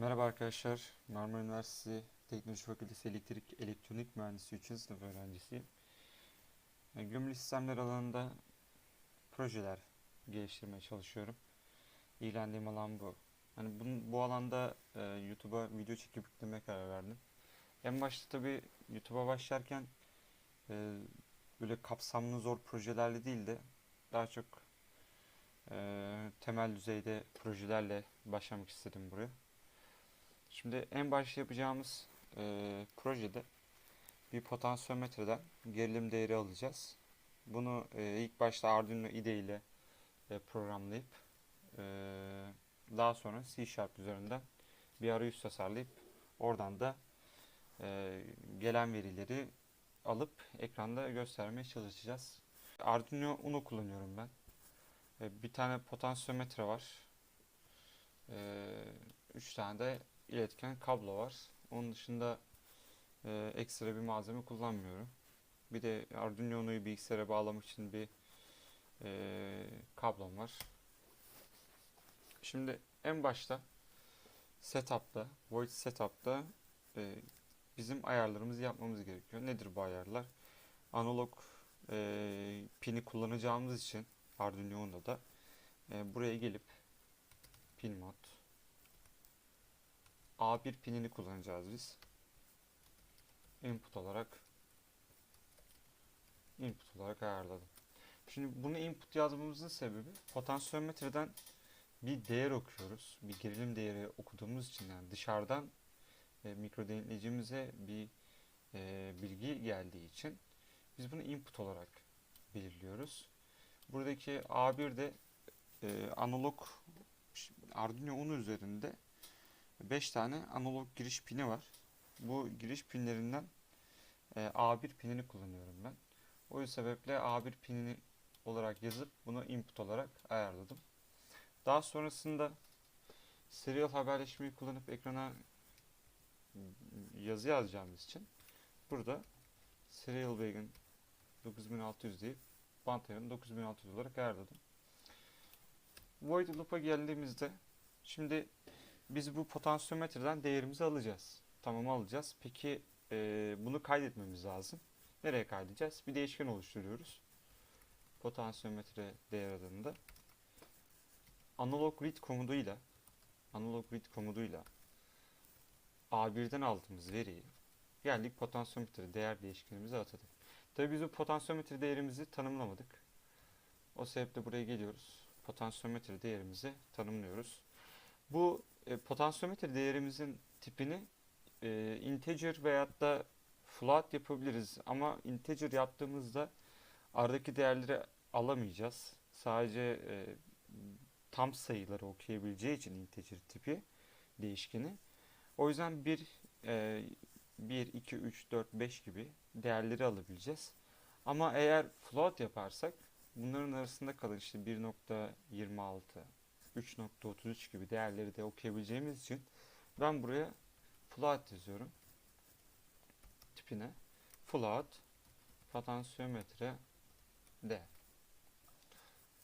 Merhaba arkadaşlar. Marmara Üniversitesi Teknoloji Fakültesi Elektrik Elektronik Mühendisi 3. sınıf öğrencisiyim. E, Gömülü sistemler alanında projeler geliştirmeye çalışıyorum. İlgilendiğim alan bu. Hani bunun, bu alanda e, YouTube'a video çekip yüklemeye karar verdim. En başta tabii YouTube'a başlarken e, böyle kapsamlı zor projelerle değil de daha çok e, temel düzeyde projelerle başlamak istedim buraya. Şimdi en başta yapacağımız e, projede bir potansiyometreden gerilim değeri alacağız. Bunu e, ilk başta Arduino IDE ile e, programlayıp e, daha sonra C Sharp üzerinden bir arayüz tasarlayıp oradan da e, gelen verileri alıp ekranda göstermeye çalışacağız. Arduino Uno kullanıyorum ben. E, bir tane potansiyometre var. E, üç tane de iletken kablo var. Onun dışında e, ekstra bir malzeme kullanmıyorum. Bir de Arduino Uno'yu bilgisayara bağlamak için bir e, kablom var. Şimdi en başta setup'ta, void setup'ta e, bizim ayarlarımızı yapmamız gerekiyor. Nedir bu ayarlar? Analog e, pini kullanacağımız için Arduino Uno'da e, buraya gelip pin mod A1 pinini kullanacağız biz. Input olarak input olarak ayarladım. Şimdi bunu input yazmamızın sebebi potansiyometreden bir değer okuyoruz. Bir gerilim değeri okuduğumuz için yani dışarıdan e, mikro denetleyicimize bir e, bilgi geldiği için biz bunu input olarak belirliyoruz. Buradaki A1 de e, analog Arduino Uno üzerinde 5 tane analog giriş pini var. Bu giriş pinlerinden e, A1 pinini kullanıyorum ben. O sebeple A1 pinini olarak yazıp bunu input olarak ayarladım. Daha sonrasında serial haberleşmeyi kullanıp ekrana yazı yazacağımız için burada serial wagon 9600 deyip band ayarını 9600 olarak ayarladım. Void loop'a geldiğimizde şimdi biz bu potansiyometreden değerimizi alacağız. Tamam alacağız. Peki e, bunu kaydetmemiz lazım. Nereye kaydedeceğiz? Bir değişken oluşturuyoruz. Potansiyometre değer adında. Analog read komutuyla analog read komutuyla A1'den aldığımız veriyi geldik potansiyometre değer değişkenimize atadık. Tabii biz bu potansiyometre değerimizi tanımlamadık. O sebeple buraya geliyoruz. Potansiyometre değerimizi tanımlıyoruz. Bu e, potansiyometre değerimizin tipini e, integer veyahut da float yapabiliriz. Ama integer yaptığımızda aradaki değerleri alamayacağız. Sadece e, tam sayıları okuyabileceği için integer tipi değişkeni. O yüzden 1, e, 1, 2, 3, 4, 5 gibi değerleri alabileceğiz. Ama eğer float yaparsak bunların arasında kalan işte 1.26, 3.33 gibi değerleri de okuyabileceğimiz için ben buraya float yazıyorum. Tipine float potansiyometre D.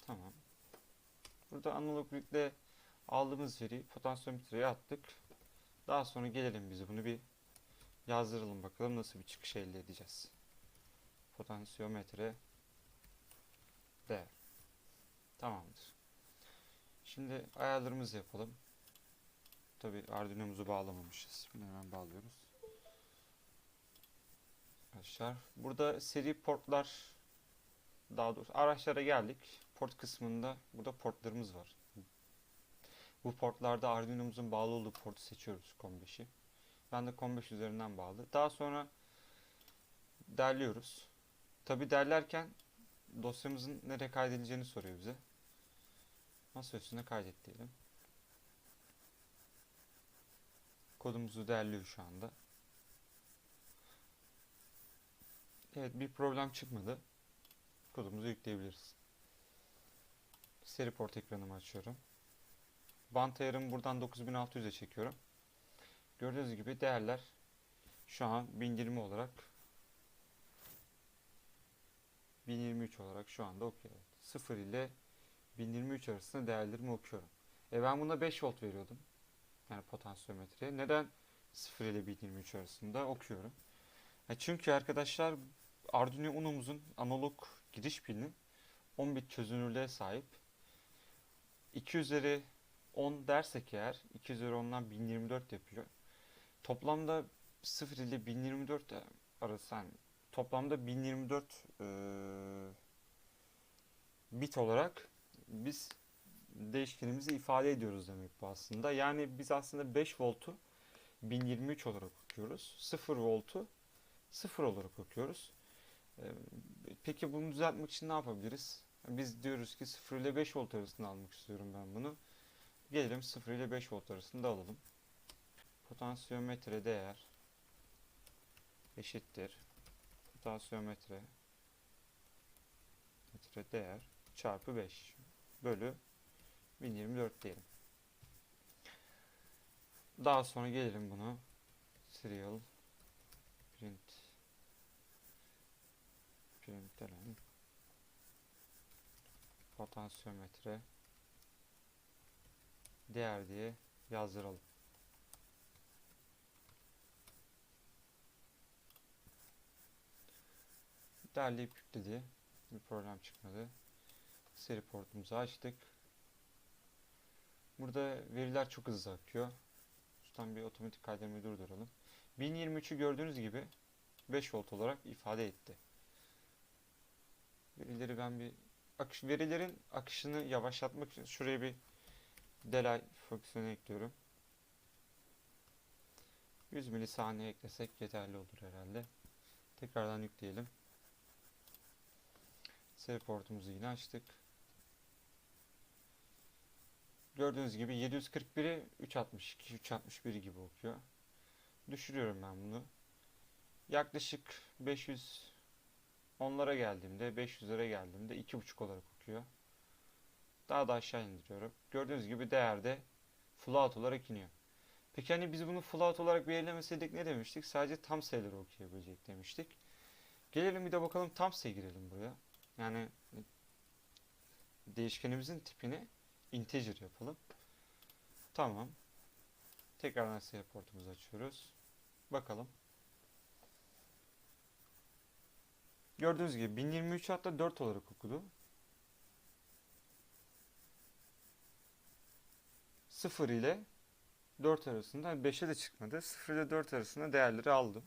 Tamam. Burada analog read'le aldığımız veriyi potansiyometreye attık. Daha sonra gelelim biz bunu bir yazdıralım bakalım nasıl bir çıkış elde edeceğiz. Potansiyometre D. Tamamdır. Şimdi ayarlarımızı yapalım. Tabi Arduino'muzu bağlamamışız. Bunu hemen bağlıyoruz. Arkadaşlar burada seri portlar daha doğrusu araçlara geldik. Port kısmında burada portlarımız var. Bu portlarda Arduino'muzun bağlı olduğu portu seçiyoruz COM5'i. Ben de COM5 üzerinden bağlı. Daha sonra derliyoruz. Tabi derlerken dosyamızın nereye kaydedileceğini soruyor bize. Masa kaydet diyelim. Kodumuzu derliyor şu anda. Evet bir problem çıkmadı. Kodumuzu yükleyebiliriz. Seri port ekranımı açıyorum. Bant ayarımı buradan 9600'e çekiyorum. Gördüğünüz gibi değerler şu an 1020 olarak 1023 olarak şu anda okuyor. 0 ile 1023 arasında değerlerimi okuyorum. E ben buna 5 volt veriyordum. Yani potansiyometreye. Neden 0 ile 1023 arasında okuyorum? E çünkü arkadaşlar Arduino Uno'muzun analog giriş pili 10 bit çözünürlüğe sahip. 2 üzeri 10 dersek eğer 2 üzeri 10'dan 1024 yapıyor. Toplamda 0 ile 1024 arası yani toplamda 1024 e, bit olarak biz değişkenimizi ifade ediyoruz demek bu aslında. Yani biz aslında 5 voltu 1023 olarak okuyoruz. 0 voltu 0 olarak okuyoruz. Ee, Peki bunu düzeltmek için ne yapabiliriz? Biz diyoruz ki 0 ile 5 volt arasında almak istiyorum ben bunu. Gelelim 0 ile 5 volt arasında alalım. Potansiyometre değer eşittir. Potansiyometre metre değer çarpı 5 bölü 1024 diyelim. Daha sonra gelelim bunu serial print println potansiyometre değer diye yazdıralım. Derleyip yükledi. Bir problem çıkmadı. Seri portumuzu açtık. Burada veriler çok hızlı akıyor. Şuradan bir otomatik kaydırmayı durduralım. 1023'ü gördüğünüz gibi 5 volt olarak ifade etti. Verileri ben bir akış, verilerin akışını yavaşlatmak için şuraya bir delay fonksiyonu ekliyorum. 100 milisaniye eklesek yeterli olur herhalde. Tekrardan yükleyelim. Seri portumuzu yine açtık. Gördüğünüz gibi 741'i 362, 361 gibi okuyor. Düşürüyorum ben bunu. Yaklaşık 500 onlara geldiğimde, 500'lere geldiğimde 2.5 olarak okuyor. Daha da aşağı indiriyorum. Gördüğünüz gibi değerde float olarak iniyor. Peki hani biz bunu float olarak belirlemeseydik ne demiştik? Sadece tam sayıları okuyabilecek demiştik. Gelelim bir de bakalım tam sayı girelim buraya. Yani değişkenimizin tipini integer yapalım. Tamam. Tekrardan sayı portumuzu açıyoruz. Bakalım. Gördüğünüz gibi 1023 hatta 4 olarak okudu. 0 ile 4 arasında 5'e de çıkmadı. 0 ile 4 arasında değerleri aldım.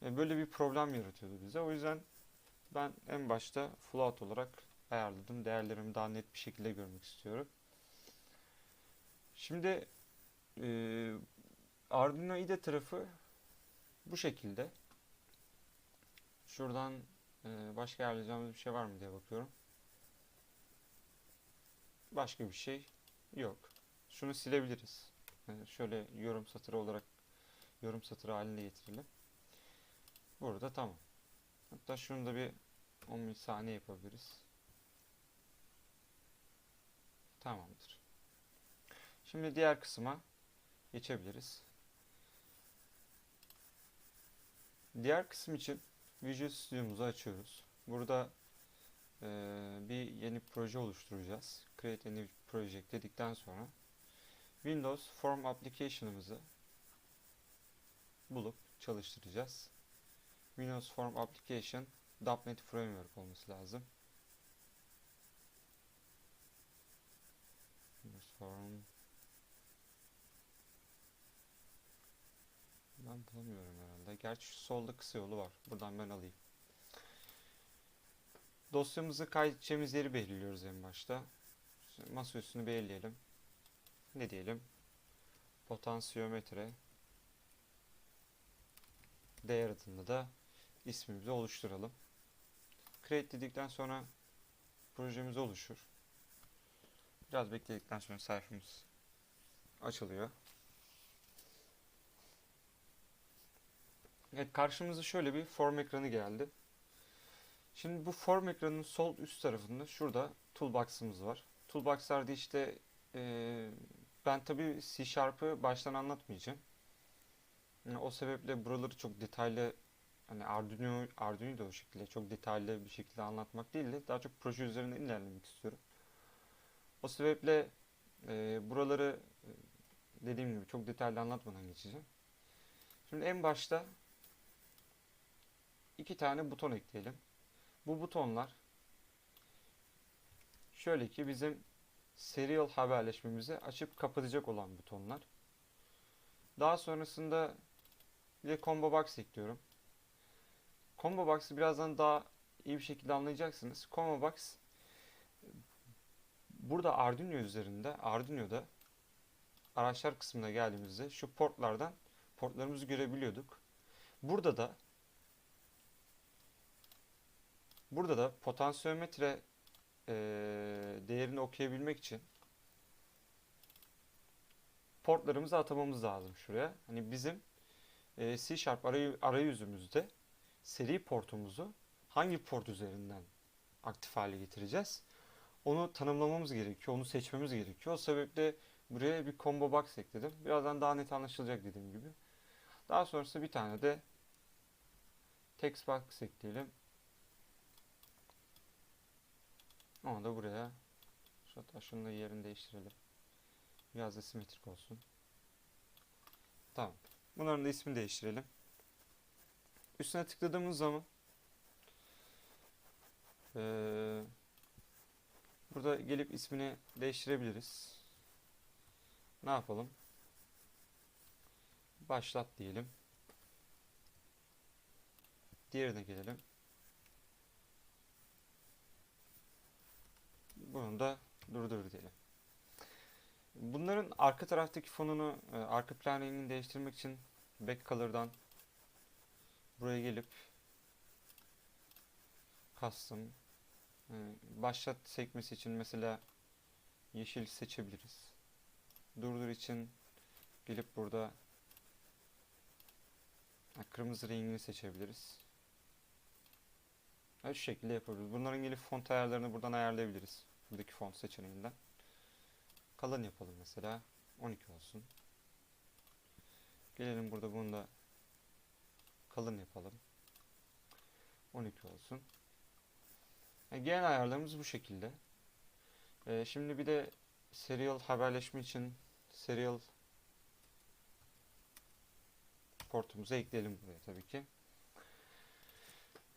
Yani böyle bir problem yaratıyordu bize. O yüzden ben en başta float olarak ayarladım. Değerlerimi daha net bir şekilde görmek istiyorum. Şimdi e, Arduino IDE tarafı bu şekilde. Şuradan e, başka ayarlayacağımız bir şey var mı diye bakıyorum. Başka bir şey yok. Şunu silebiliriz. Yani şöyle yorum satırı olarak yorum satırı haline getirelim. Burada tamam. Hatta şunu da bir 10 saniye yapabiliriz. Tamamdır. Şimdi diğer kısma geçebiliriz. Diğer kısım için Visual Studio'muzu açıyoruz. Burada e, bir yeni proje oluşturacağız. Create a new project dedikten sonra Windows Form Application'ımızı bulup çalıştıracağız. Windows Form Application .NET Framework olması lazım. Windows Form Ben bulamıyorum herhalde. Gerçi şu solda kısa yolu var. Buradan ben alayım. Dosyamızı kaydedeceğimiz yeri belirliyoruz en başta. Masa üstünü belirleyelim. Ne diyelim? Potansiyometre değer adında da ismimizi oluşturalım. Create dedikten sonra projemiz oluşur. Biraz bekledikten sonra sayfamız açılıyor. Evet karşımıza şöyle bir form ekranı geldi. Şimdi bu form ekranının sol üst tarafında şurada toolbox'ımız var. Toolbox'larda işte e, ben tabi C Sharp'ı baştan anlatmayacağım. Yani o sebeple buraları çok detaylı hani Arduino, Arduino da o şekilde çok detaylı bir şekilde anlatmak değil de daha çok proje üzerinden ilerlemek istiyorum. O sebeple e, buraları dediğim gibi çok detaylı anlatmadan geçeceğim. Şimdi en başta iki tane buton ekleyelim. Bu butonlar şöyle ki bizim serial haberleşmemizi açıp kapatacak olan butonlar. Daha sonrasında bir de combo box ekliyorum. Combo box'ı birazdan daha iyi bir şekilde anlayacaksınız. Combo box burada Arduino üzerinde Arduino'da araçlar kısmına geldiğimizde şu portlardan portlarımızı görebiliyorduk. Burada da burada da potansiyometre eee, değerini okuyabilmek için portlarımızı atamamız lazım şuraya. Hani bizim eee, C Sharp arayü- arayüzümüzde seri portumuzu hangi port üzerinden aktif hale getireceğiz? Onu tanımlamamız gerekiyor, onu seçmemiz gerekiyor. O sebeple buraya bir combo box ekledim. Birazdan daha net anlaşılacak dediğim gibi. Daha sonrasında bir tane de text box ekleyelim. Onu da buraya hatta şunu da yerini değiştirelim. Biraz da simetrik olsun. Tamam. Bunların da ismini değiştirelim. Üstüne tıkladığımız zaman eee, burada gelip ismini değiştirebiliriz. Ne yapalım? Başlat diyelim. Diğerine gelelim. Bunu da durdur diyelim. Bunların arka taraftaki fonunu, e, arka plan rengini değiştirmek için back color'dan buraya gelip custom başlat sekmesi için mesela yeşil seçebiliriz. Durdur için gelip burada kırmızı rengini seçebiliriz. Şu şekilde yapabiliriz. Bunların gelip font ayarlarını buradan ayarlayabiliriz. Buradaki font seçeneğinden. Kalın yapalım mesela. 12 olsun. Gelelim burada bunu da kalın yapalım. 12 olsun. Yani genel ayarlarımız bu şekilde. Ee, şimdi bir de serial haberleşme için serial portumuzu ekleyelim buraya tabii ki.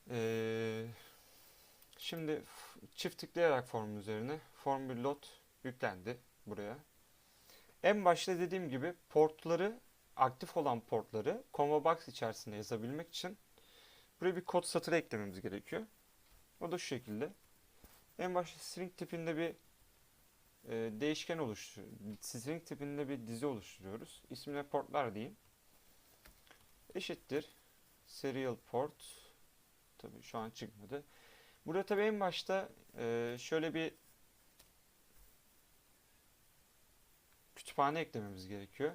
Ee, şimdi çift tıklayarak formun üzerine form bir load yüklendi buraya. En başta dediğim gibi portları aktif olan portları combo box içerisinde yazabilmek için buraya bir kod satırı eklememiz gerekiyor. O da şu şekilde. En başta string tipinde bir e, değişken oluştur. String tipinde bir dizi oluşturuyoruz. İsmine portlar diyeyim. Eşittir. Serial port. Tabii şu an çıkmadı. Burada tabii en başta e, şöyle bir kütüphane eklememiz gerekiyor.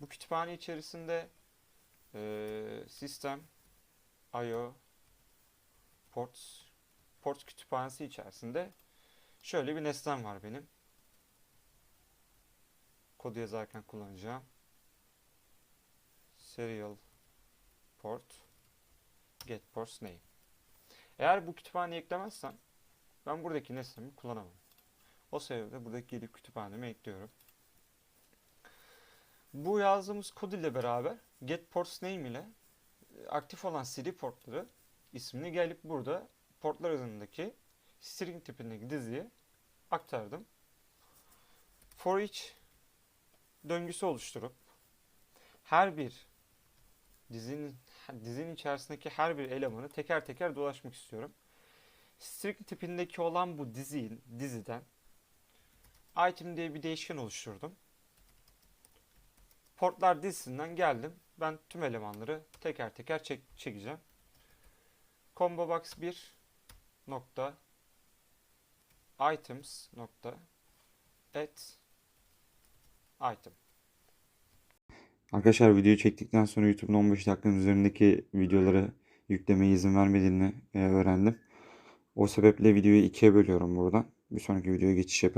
Bu kütüphane içerisinde e, sistem, I/O, ports, ports kütüphanesi içerisinde şöyle bir nesnem var benim. Kodu yazarken kullanacağım. Serial port get ports name. Eğer bu kütüphaneyi eklemezsem ben buradaki nesnemi kullanamam. O sebeple buradaki gelip kütüphanemi ekliyorum. Bu yazdığımız kod ile beraber get ports name ile e, aktif olan CD portları ismini gelip burada portlar üzerindeki string tipindeki diziye aktardım. For each döngüsü oluşturup her bir dizinin dizinin içerisindeki her bir elemanı teker teker dolaşmak istiyorum. String tipindeki olan bu dizinin diziden item diye bir değişken oluşturdum. Portlar dizisinden geldim. Ben tüm elemanları teker teker çek çekeceğim. Combo box 1 nokta items nokta add item. Arkadaşlar videoyu çektikten sonra YouTube'un 15 dakikanın üzerindeki videoları yüklemeye izin vermediğini e, öğrendim. O sebeple videoyu ikiye bölüyorum buradan. Bir sonraki videoya geçiş yapabilirim.